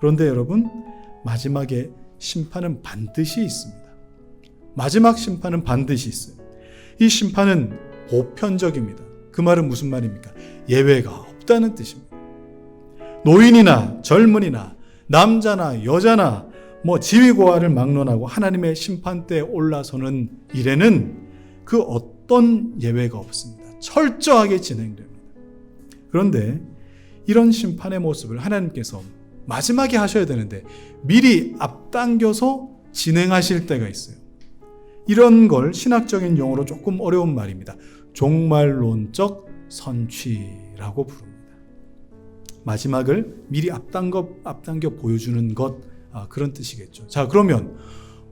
그런데 여러분, 마지막에 심판은 반드시 있습니다. 마지막 심판은 반드시 있어요. 이 심판은 보편적입니다. 그 말은 무슨 말입니까? 예외가 없다는 뜻입니다. 노인이나 젊은이나 남자나 여자나 뭐 지위고하를 막론하고 하나님의 심판대에 올라서는 일에는 그 어떤 예외가 없습니다. 철저하게 진행됩니다. 그런데 이런 심판의 모습을 하나님께서 마지막에 하셔야 되는데 미리 앞당겨서 진행하실 때가 있어요. 이런 걸 신학적인 용어로 조금 어려운 말입니다. 종말론적 선취라고 부릅니다. 마지막을 미리 앞당겨, 앞당겨 보여주는 것, 아, 그런 뜻이겠죠. 자, 그러면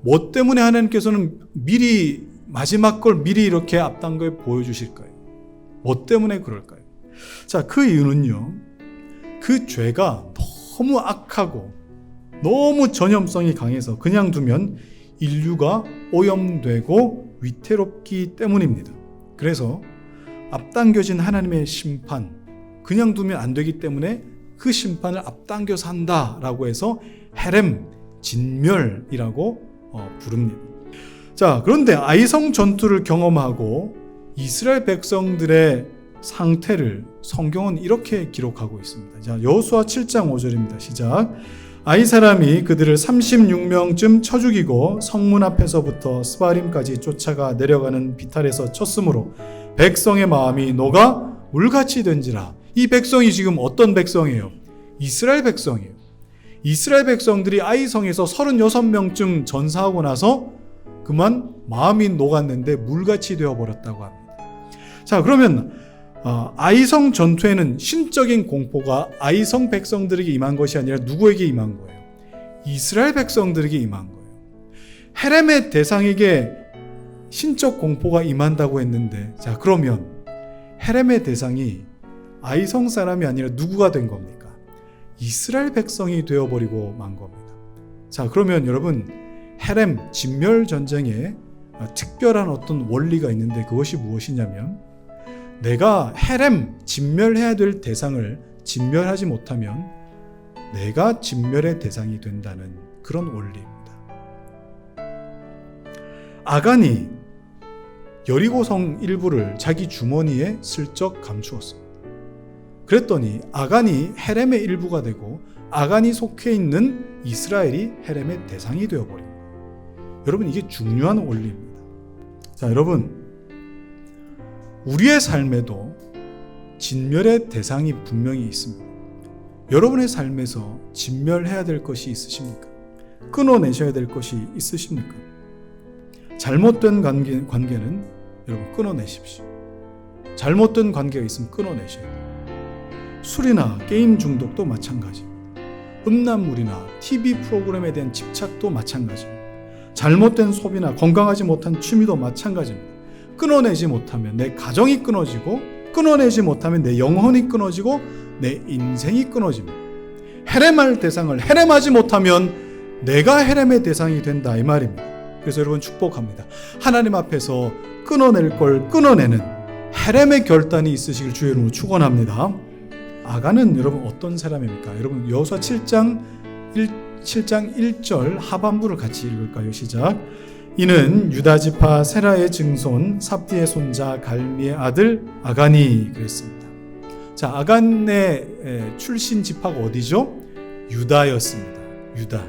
뭐 때문에 하나님께서는 미리, 마지막 걸 미리 이렇게 앞당겨 보여주실까요? 뭐 때문에 그럴까요? 자, 그 이유는요, 그 죄가 너무 악하고 너무 전염성이 강해서 그냥 두면 인류가 오염되고 위태롭기 때문입니다. 그래서 앞당겨진 하나님의 심판, 그냥 두면 안 되기 때문에 그 심판을 앞당겨서 한다라고 해서 헤렘, 진멸이라고 어, 부릅니다. 자, 그런데 아이성 전투를 경험하고 이스라엘 백성들의 상태를 성경은 이렇게 기록하고 있습니다. 자, 여호수아 7장 5절입니다. 시작. 아이 사람이 그들을 36명쯤 쳐 죽이고 성문 앞에서부터 스바림까지 쫓아가 내려가는 비탈에서 쳤으므로 백성의 마음이 녹아 물같이 된지라. 이 백성이 지금 어떤 백성이에요? 이스라엘 백성이에요. 이스라엘 백성들이 아이성에서 36명쯤 전사하고 나서 그만 마음이 녹았는데 물같이 되어 버렸다고 합니다. 자, 그러면 어, 아이성 전투에는 신적인 공포가 아이성 백성들에게 임한 것이 아니라 누구에게 임한 거예요? 이스라엘 백성들에게 임한 거예요. 헤렘의 대상에게 신적 공포가 임한다고 했는데, 자, 그러면 헤렘의 대상이 아이성 사람이 아니라 누구가 된 겁니까? 이스라엘 백성이 되어버리고 만 겁니다. 자, 그러면 여러분, 헤렘 진멸 전쟁에 특별한 어떤 원리가 있는데 그것이 무엇이냐면, 내가 헤렘 진멸해야 될 대상을 진멸하지 못하면 내가 진멸의 대상이 된다는 그런 원리입니다. 아간이 여리고성 일부를 자기 주머니에 슬쩍 감추었습니다. 그랬더니 아간이 헤렘의 일부가 되고 아간이 속해 있는 이스라엘이 헤렘의 대상이 되어버린 거예요. 여러분 이게 중요한 원리입니다. 자 여러분 우리의 삶에도 진멸의 대상이 분명히 있습니다. 여러분의 삶에서 진멸해야 될 것이 있으십니까? 끊어내셔야 될 것이 있으십니까? 잘못된 관계, 관계는 여러분 끊어내십시오. 잘못된 관계가 있으면 끊어내셔야 돼요. 술이나 게임 중독도 마찬가지입니다. 음란물이나 TV 프로그램에 대한 집착도 마찬가지입니다. 잘못된 소비나 건강하지 못한 취미도 마찬가지입니다. 끊어내지 못하면 내 가정이 끊어지고 끊어내지 못하면 내 영혼이 끊어지고 내 인생이 끊어집니다. 헤렘할 대상을 헤렘하지 못하면 내가 헤렘의 대상이 된다 이 말입니다. 그래서 여러분 축복합니다. 하나님 앞에서 끊어낼 걸 끊어내는 헤렘의 결단이 있으시길 주의 이름으로 축원합니다. 아가는 여러분 어떤 사람입니까? 여러분 여호수아 7장 1 7장 1절 하반부를 같이 읽을까요? 시작. 이는 유다 지파 세라의 증손 삽디의 손자 갈미의 아들 아간이 그랬습니다. 자, 아간의 출신 지파가 어디죠? 유다였습니다. 유다.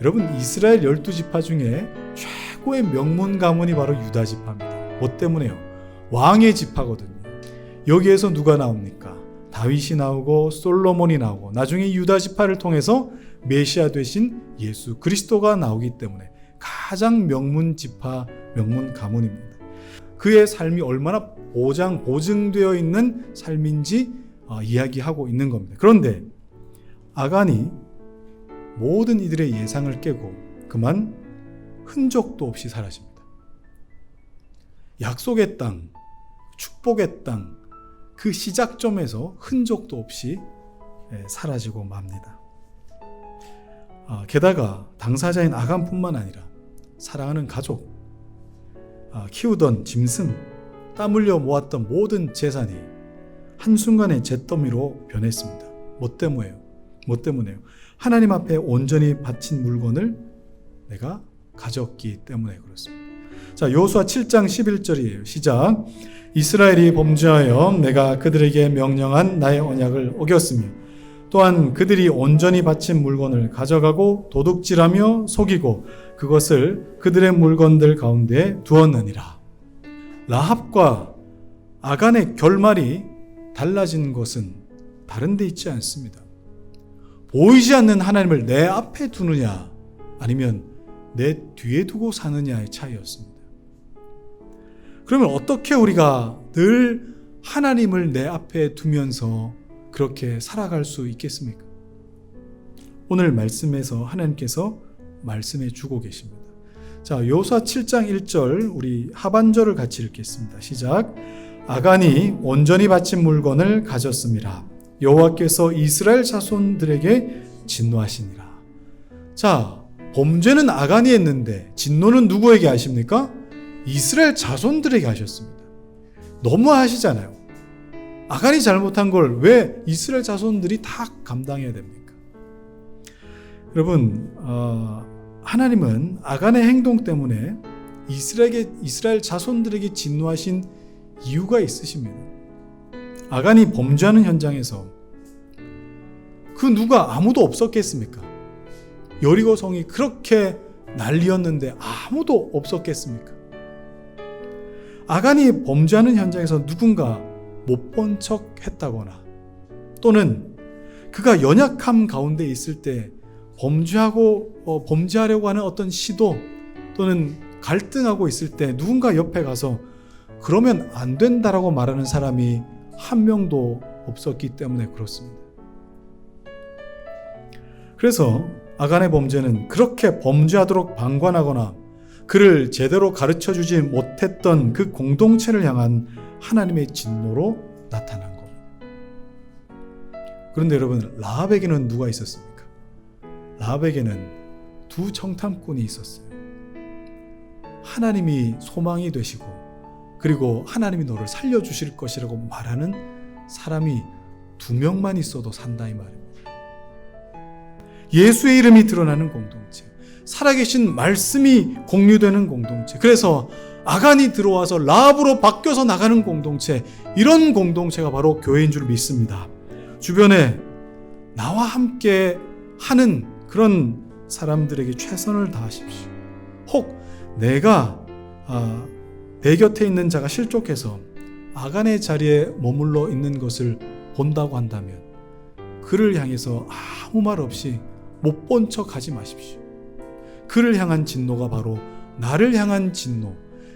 여러분 이스라엘 열두 지파 중에 최고의 명문 가문이 바로 유다 지파입니다. 뭐 때문에요? 왕의 지파거든요. 여기에서 누가 나옵니까? 다윗이 나오고 솔로몬이 나오고 나중에 유다 지파를 통해서 메시아 되신 예수 그리스도가 나오기 때문에 가장 명문 지파, 명문 가문입니다. 그의 삶이 얼마나 보장, 보증되어 있는 삶인지 어, 이야기하고 있는 겁니다. 그런데 아간이 모든 이들의 예상을 깨고 그만 흔적도 없이 사라집니다. 약속의 땅, 축복의 땅, 그 시작점에서 흔적도 없이 예, 사라지고 맙니다. 아, 게다가 당사자인 아간뿐만 아니라 사랑하는 가족, 아, 키우던 짐승, 땀 흘려 모았던 모든 재산이 한순간에 잿더미로 변했습니다. 뭐 때문에요? 뭐 때문에요? 하나님 앞에 온전히 바친 물건을 내가 가졌기 때문에 그렇습니다. 자, 요수아 7장 11절이에요. 시작. 이스라엘이 범죄하여 내가 그들에게 명령한 나의 언약을 어겼으며 또한 그들이 온전히 바친 물건을 가져가고 도둑질하며 속이고 그것을 그들의 물건들 가운데 두었느니라. 라합과 아간의 결말이 달라진 것은 다른 데 있지 않습니다. 보이지 않는 하나님을 내 앞에 두느냐 아니면 내 뒤에 두고 사느냐의 차이였습니다. 그러면 어떻게 우리가 늘 하나님을 내 앞에 두면서 그렇게 살아갈 수 있겠습니까? 오늘 말씀에서 하나님께서 말씀해 주고 계십니다. 자, 요사 7장 1절 우리 하반절을 같이 읽겠습니다. 시작. 아간이 온전히 바친 물건을 가졌습니다. 여호와께서 이스라엘 자손들에게 진노하시니라. 자, 범죄는 아간이 했는데 진노는 누구에게 하십니까? 이스라엘 자손들에게 하셨습니다. 너무 하시잖아요. 아간이 잘못한 걸 왜 이스라엘 자손들이 다 감당해야 됩니까? 여러분, 어, 하나님은 아간의 행동 때문에 이스라엘에게, 이스라엘 자손들에게 진노하신 이유가 있으십니다. 아간이 범죄하는 현장에서 그 누가 아무도 없었겠습니까? 여리고 성이 그렇게 난리였는데 아무도 없었겠습니까? 아간이 범죄하는 현장에서 누군가 못 본 척 했다거나 또는 그가 연약함 가운데 있을 때 범죄하고 어, 범죄하려고 하는 어떤 시도 또는 갈등하고 있을 때 누군가 옆에 가서 그러면 안 된다라고 말하는 사람이 한 명도 없었기 때문에 그렇습니다. 그래서 아간의 범죄는 그렇게 범죄하도록 방관하거나 그를 제대로 가르쳐 주지 못했던 그 공동체를 향한 하나님의 진노로 나타난 겁니다. 그런데 여러분, 라합에게는 누가 있었습니까? 라합에게는 두 청탐꾼이 있었어요. 하나님이 소망이 되시고 그리고 하나님이 너를 살려주실 것이라고 말하는 사람이 두 명만 있어도 산다 이 말입니다. 예수의 이름이 드러나는 공동체, 살아계신 말씀이 공유되는 공동체. 그래서 아간이 들어와서 라합으로 바뀌어서 나가는 공동체, 이런 공동체가 바로 교회인 줄 믿습니다. 주변에 나와 함께 하는 그런 사람들에게 최선을 다하십시오. 혹 내가 아, 내 곁에 있는 자가 실족해서 아간의 자리에 머물러 있는 것을 본다고 한다면 그를 향해서 아무 말 없이 못 본 척 하지 마십시오. 그를 향한 진노가 바로 나를 향한 진노,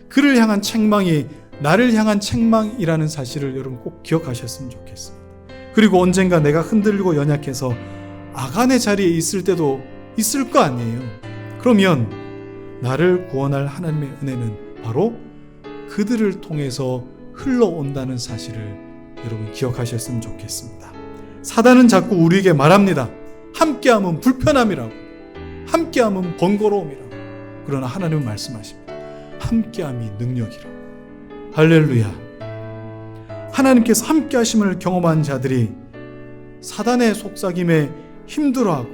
그를 향한 책망이 나를 향한 책망이라는 사실을 여러분 꼭 기억하셨으면 좋겠습니다. 그리고 언젠가 내가 흔들리고 연약해서 아간의 자리에 있을 때도 있을 거 아니에요. 그러면 나를 구원할 하나님의 은혜는 바로 그들을 통해서 흘러온다는 사실을 여러분 기억하셨으면 좋겠습니다. 사단은 자꾸 우리에게 말합니다. 함께함은 불편함이라고. 함께함은 번거로움이라고. 그러나 하나님은 말씀하십니다. 함께함이 능력이라고. 할렐루야. 하나님께서 함께 하심을 경험한 자들이 사단의 속삭임에 힘들어하고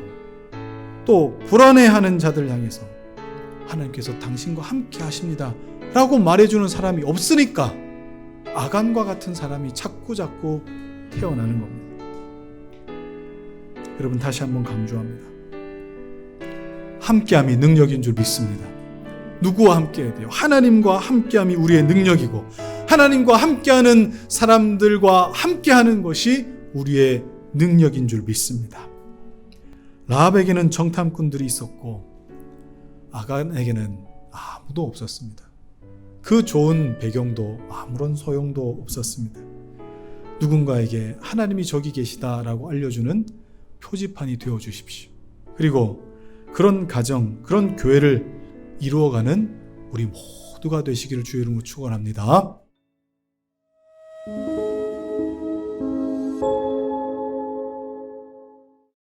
또 불안해하는 자들 향해서 하나님께서 당신과 함께 하십니다. 라고 말해주는 사람이 없으니까 아간과 같은 사람이 자꾸 자꾸 태어나는 겁니다. 여러분 다시 한번 강조합니다. 함께함이 능력인 줄 믿습니다. 누구와 함께 해야 돼요? 하나님과 함께함이 우리의 능력이고 하나님과 함께하는 사람들과 함께하는 것이 우리의 능력인 줄 믿습니다. 라합에게는 정탐꾼들이 있었고 아간에게는 아무도 없었습니다. 그 좋은 배경도 아무런 소용도 없었습니다. 누군가에게 하나님이 저기 계시다라고 알려주는 표지판이 되어 주십시오. 그리고 그런 가정, 그런 교회를 이루어가는 우리 모두가 되시기를 주의 이름으로 축원합니다.